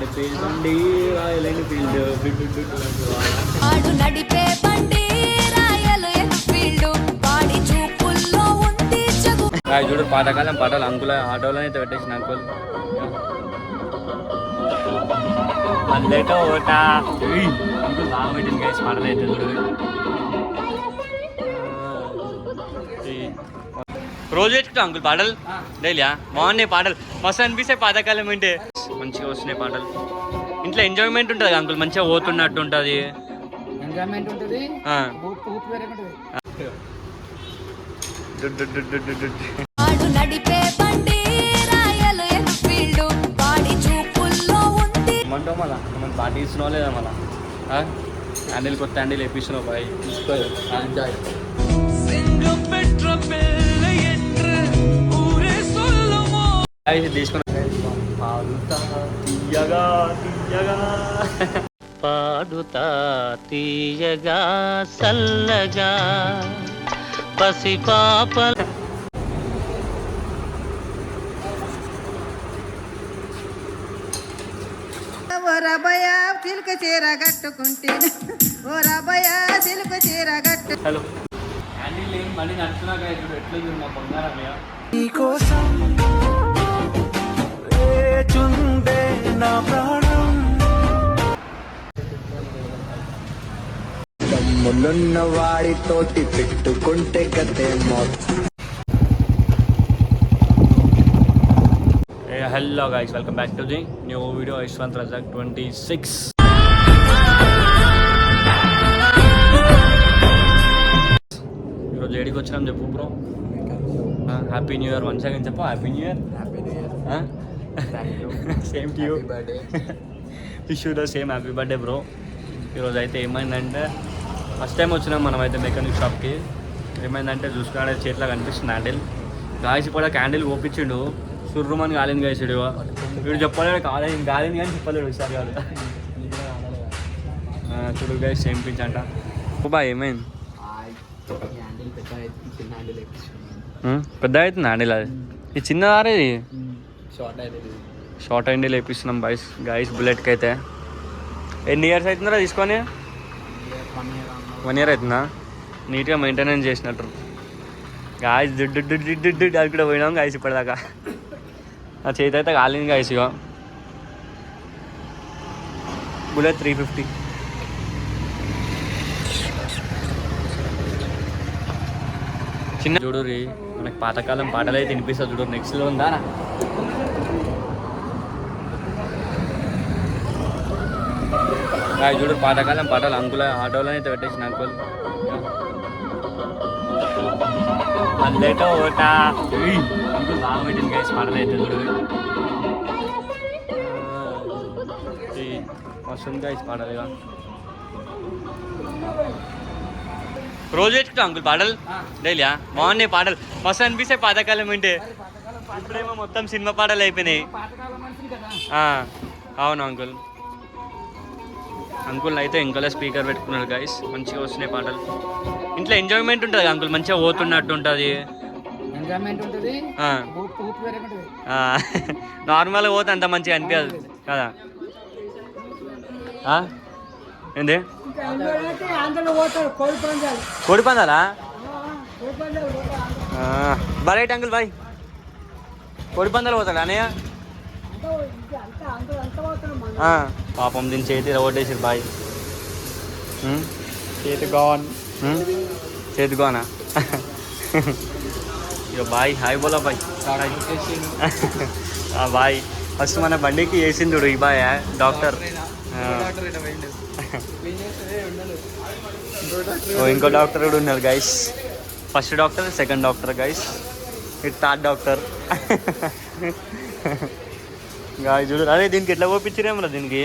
నడిపే బండి రాయలేని ఫీల్డ్ నడిపే బండి చూడు పాతకాలం పాటలు అంకుల ఆటోలో అయితే పెట్టేసిన అంకుల్ ఓట అంకుల్ బాగా పెట్టింది గైస్ పాటలు అయితే చూడు. రోజు పెట్టుకుంటా అంకుల్ పాటలు? డైలీయా బాగున్నాయి పాటలు. మస్తు అనిపిస్తాయి పాతకాలం వింటే. మంచిగా వస్తున్నాయి పాటలు. ఇంట్లో ఎంజాయ్మెంట్ ఉంటుంది అంకుల్ మంచిగా పోతున్నట్టు ఉంటుంది. ఎంజాయ్మెంట్ ఏమంటావు మళ్ళా? మనం పార్టీ ఇస్తున్నావు లేదా మళ్ళా? హ్యాండిల్ కొత్త హ్యాండిల్ వేపిస్తున్నావు బాయ్. తీసుకో. ఎంజాయ్ తీసుకున్నా తీయగా తీయగా. పాడుతా తీయగా సల్లగా. పసిపాపల ఓ రబయ చిలుక చీర కట్టుకుంటే. ఓ రబయ చిలుక చీర కట్టు హలో. హ్యాండిల్ ఏం మళ్ళీ నడుచున్నాక ఇప్పుడు ఎట్లా మా బంగారం మున్నున్న వాడితోటి పెట్టుకుంటే కదే మొత్తం hello guys welcome back to the new video Yashwant Razak twenty six ఈరోజు ఏడికి వచ్చినాం చెప్పు bro happy new year one second చెప్పు happy new year happy new year same to you wish you the same happy birthday bro ఈరోజు అయితే ఏమైందంటే first time వచ్చినాం మనం అయితే మెకానిక్ షాప్కి. ఏమైందంటే చూసుకున్నాడే చేతిలో కనిపిస్తుంది హ్యాండిల్. గాయస్ కూడా క్యాండిల్ ఓపించిండు సుర్రుమని కాలింది గాయసుడు. వీడు చెప్పలేడు కాలేదు కాలింది కానీ చెప్పలేడు ఒకసారి కాదు చూడు గాయస్ సేమ్ పించ్ అంట. బా ఏమైంది? పెద్ద అవుతుంది హ్యాండిల్ అది. ఇది చిన్న దారే ఇది? షార్ట్ హ్యాండిల్ షార్ట్ హ్యాండిల్ వేపిస్తున్నాం బాయ్స్ గాయస్ బుల్లెట్కి అయితే ఎన్ని ఇయర్స్ అవుతుందా తీసుకొని? వన్ ఇయర్ అవుతుందా? నీట్గా మెయింటెనెన్స్ చేసినట్టు. గాయస్ దుడ్డు దుడ్డు దుడ్డు అది కూడా పోయినాం గాయస్ ఇప్పటిదాకా. నా చేతి అయితే కాలింది గాయస్ ఇక బుల్లెట్ త్రీ ఫిఫ్టీ చిన్న చూడు మనకి పాతకాలం పాటలు అయితే వినిపిస్తుంది చూడు నెక్స్ట్లో ఉందా? చూడు పాతకాలం పాటలు అంకుల ఆటోలో అయితే పెట్టేసిన అంకుల్ ఓట అంకుల్ బాగా పెట్టింది గైస్ పాటలు అయితే చూడు వస్తుంది గైస్ పాటలు ఇక రోజు పెట్టుకుంటా అంకుల్ పాటలు డైలీయా బాగున్నాయి పాటలు మస్తు అనిపిస్తాయి పాతకాలం వింటే ఇప్పుడేమో మొత్తం సినిమా పాటలు అయిపోయినాయి అవును అంకుల్ అంకుల్ అయితే ఇంకోలే స్పీకర్ పెట్టుకున్నాడు గైస్ మంచిగా వస్తున్నాయి పాటలు. ఇంట్లో ఎంజాయ్మెంట్ ఉంటుంది అంకుల్? మంచిగా పోతున్నట్టు ఉంటుంది. నార్మల్గా పోతే అంత మంచిగా అనిపించదు కదా? ఏంది? కోడి పందాలా? బరైట్ అంకుల్ బాయ్ కోడి పందాలు పోతాడా అన్నయ్య? పాపం దీని చేతి ఓటేసారు బాయ్. చేతి గాన్. చేతి గోనా? ఇక బాయ్ హాయ్ బోలా బాయ్. బాయ్. ఫస్ట్ మన బండికి వేసింది చూడు ఈ బాయ్ డాక్టర్. ఇంకో డాక్టర్ కూడా ఉన్నారు guys first doctor second doctor guys ఇటు థర్డ్ డాక్టర్. చూడు. అదే దీనికి ఎట్లా ఓపించారేమో దీనికి?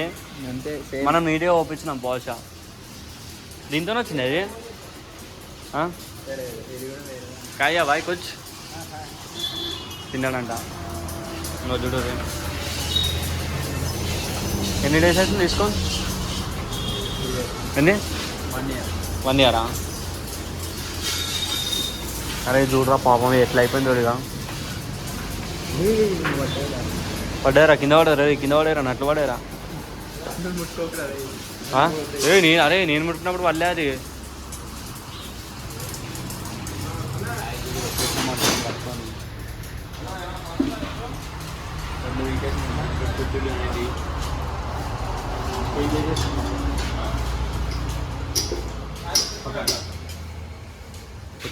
అంతే మనం నీట్గా ఓపించినాం బహుశా. దీంతోనే వచ్చింది అది? కాయా బాయ్ కొచ్ తిన్నాడంట. ఇంకో చూడు. ఎన్ని డేస్ అవుతుంది తీసుకో? ఎన్ని? వన్ ఇయర్ వన్ ఇయరా అరే చూడరా పాపం ఎట్లా అయిపోయింది చూడగా పడ్డారా కింద పడారా కింద పడారా నట్లు పడారా? ఏ నేను అరే నేను ముట్టుకున్నప్పుడు వల్లే అది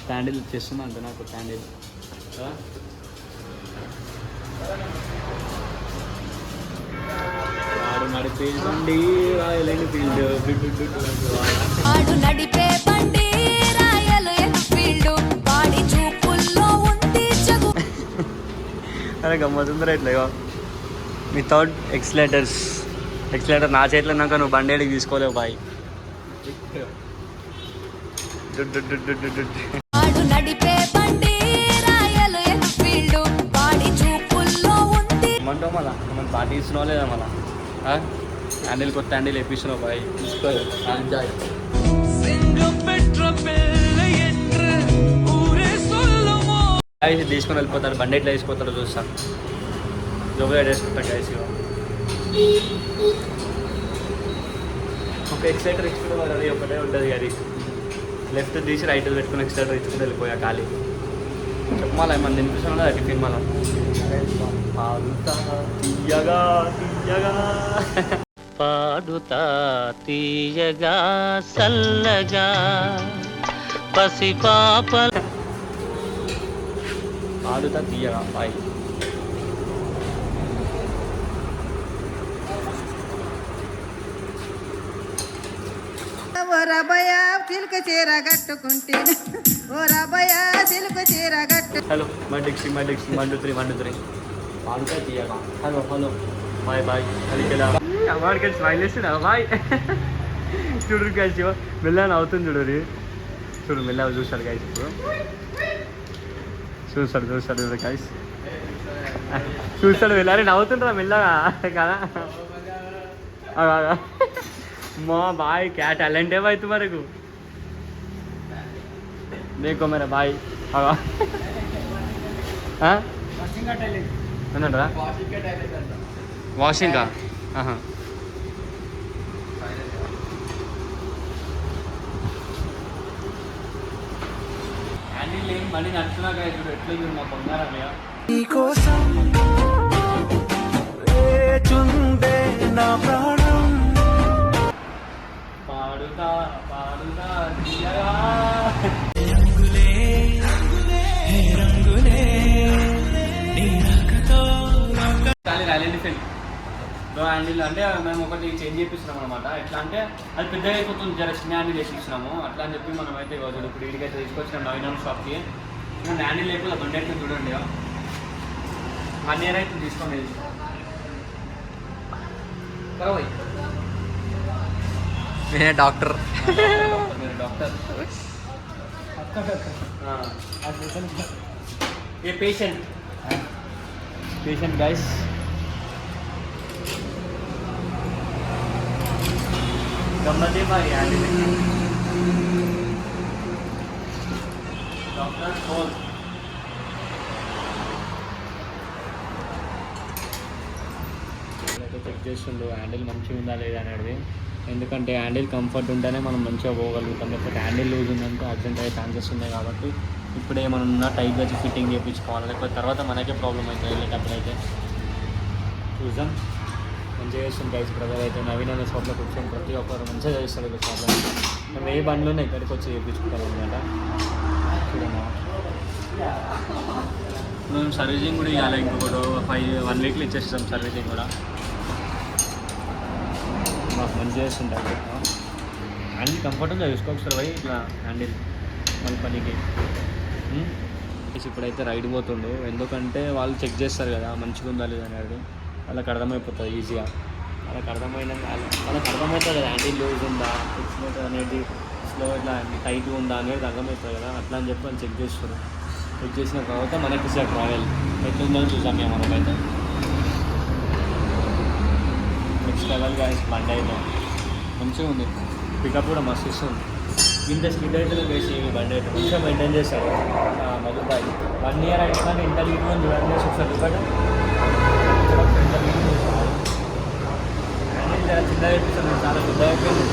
క్యాండిల్ ఇచ్చేస్తున్నా అంటే నాకు క్యాండిల్ నడిపే బండి రాయలేని ఫీల్డ్ నడిపే బండి అరే గమ్మతుందిరా ఇట్లా వితౌట్ ఎక్స్లేటర్స్ ఎక్స్లేటర్ నా చేతిలో ఉన్నాక నువ్వు బండి ఏడికి తీసుకోలేవు బాయ్. ఆడు నడిపే బండి రాయలు ఎన్ఫీల్డ్ వాడి చూపుల్లో ఉంది ఏమంటావు మళ్ళా? మనం పార్టీ ఇస్తున్నావు లేదా మళ్ళా? హ్యాండిల్ కొత్త హ్యాండిల్ వేపిస్తున్నావు బాయ్ తీసుకోలేదు ఎంజాయ్ గాయస్ తీసుకొని వెళ్ళిపోతాడు బండి ఎట్లా వేసిపోతాడో చూస్తా జోబులో వేసుకుంటాడు గాయస్ ఒక ఎక్సైటర్ ఇచ్చుకుంటే ఒకటే ఉంటుంది అది లెఫ్ట్ తీసి రైట్ పెట్టుకుని ఎక్సైటర్ ఇచ్చుకుంటూ వెళ్ళిపోయా ఖాళీ చెప్పమాలా ఏమన్నా తినిపిస్తున్నా టిఫిన్ మళ్ళా పాడుతా. తీయగా తీయగా. పాడుతా తీయగా సల్లగా. పసిపాపల పాడుతా తీయగా. బాయ్. ఓ రబయ చిలుక చీర కట్టుకుంటే hello one డిక్సీ one one two three one two three తీయగా హలో హలో బాయ్ బాయ్ అదికెలా వాడు స్మైల్ బాయ్ చూడు కలిసి మెల్లని అవుతుంది చూడు చూడు మెల్ల చూసారు కాయస్ ఇప్పుడు. చూస్తాడు చూస్తాడు చూడు కాయస్ చూస్తాడు వెళ్ళారు నవ్వుతుంటారా మెల్లగా కదా. మా బాయ్ క్యా టాలెంట్ ఏమైతుంది మరకు देखो मेरा भाई అలా అన్నట్రా వాషింగ్ ఆహా హ్యాండిల్ ఏం మళ్ళీ నడుచున్నాక ఇప్పుడు ఎట్లా మా బంగారం నీకోసం వేచుందే నా ప్రాణం పాడుతా పాడుతా కానీ రైల్ ఫెయిల్లో హ్యాండిల్ అంటే మేము ఒకటి చేంజ్ చేపిస్తున్నాం అనమాట ఎట్లా అంటే అది పెద్దగా అయిపోతుంది. జర చిన్న హ్యాండిల్ వేసి ఇచ్చినాము అట్లా అని చెప్పి మనం అయితే ఇవ్వదు ఇప్పుడు ఇడికి అయితే తీసుకొచ్చినాం నవీన్ షాప్కి నేను హ్యాండిల్ లేకపోతే బండి అయితే చూడండి. వన్ ఇయర్ అయితే తీసుకోండి. కరవై నేనే డాక్టర్ మీరు డాక్టర్ ఏ పేషెంట్ పేషెంట్ గైస్ గమ్మతే చెక్ చేస్తుండు హ్యాండిల్ మంచిగా ఉందా లేదా అనేది ఎందుకంటే హ్యాండిల్ కంఫర్ట్ ఉంటేనే మనం మంచిగా పోగలుగుతాం. లేకపోతే హ్యాండిల్ లూజ్ ఉందంటే అర్జెంట్ అయ్యే ఛాన్సెస్ ఉన్నాయి కాబట్టి ఇప్పుడే మనం ఉన్న టైప్ వచ్చి ఫిట్టింగ్ చేయించుకోవాలి? లేకపోతే తర్వాత మనకే ప్రాబ్లం అవుతుంది. వెళ్ళేటప్పుడు అయితే చూద్దాం. మంచిగా చేస్తుంది గైస్ బ్రదర్ అయితే నవీన్ అనే షాప్లో కూర్చొని ప్రతి ఒక్కరు మంచిగా చేస్తారు ఇక్కడ షాప్లో మేము ఏ బండ్లోనే ఇక్కడికి వచ్చి చేయించుకుంటాం అనమాట. మేము సర్వీసింగ్ కూడా ఇవ్వాలి ఇంకొకటి ఫైవ్ వన్ వీక్లో ఇచ్చేస్తాం సర్వీసింగ్ కూడా. మాకు మంచి చేస్తుంటారు హ్యాండిల్ కంఫర్టబుల్గా చూసుకోవచ్చు పోయి ఇట్లా హ్యాండిల్ మన పనికి? ప్లస్ ఇప్పుడైతే రైడ్ పోతుండు. ఎందుకంటే వాళ్ళు చెక్ చేస్తారు కదా మంచిగా ఉందా లేదా అనేది. వాళ్ళకి అర్థమైపోతుంది ఈజీగా. వాళ్ళకి అర్థమైన వాళ్ళకి అర్థమవుతుంది కదా హ్యాండిల్ లూజ్ ఉందా ఫిక్స్ అనేది స్లో ఇట్లా టైట్ ఉందా అనేది అర్థమవుతుంది కదా. అట్లా అని చెప్పి వాళ్ళు చెక్ చేస్తారు చెక్ చేసిన తర్వాత మనకి సార్ ట్రావెల్ ఎట్లుందని చూసాం మేము మనకైతే. నెక్స్ట్ లెవెల్ గాయస్ బండి అయితే. మంచిగా ఉంది. పికప్ కూడా మస్తు ఇస్తుంది. ఇంత స్కిడ్ అయితే వేసి బండి అయితే. మంచిగా మెయింటైన్ చేస్తాడు మధుబాయి వన్ ఇయర్ అయితే కానీ ఎంత లీటర్ ఉంది చేసి ఒకసారి బట్ ఇంటర్వ్యూ లీటర్ చిన్న అయిపోతుంది చాలా పెద్ద అయిపోయింది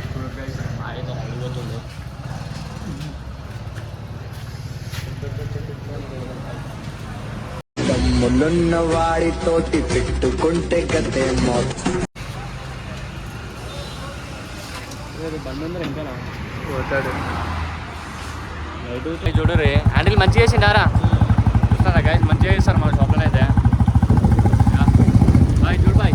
ఇప్పుడు guys, మా అయితే అడిగిపోతుంది దమ్ములున్న వాడితోటి పెట్టుకుంటే గతే మోత బండి ఉందా హ్యాండిల్ మంచిగా చేసిండారా? చూస్తారా గాయస్ మంచిగా చేస్తారు మన షాప్లో అయితే బాయ్ చూడు బాయ్.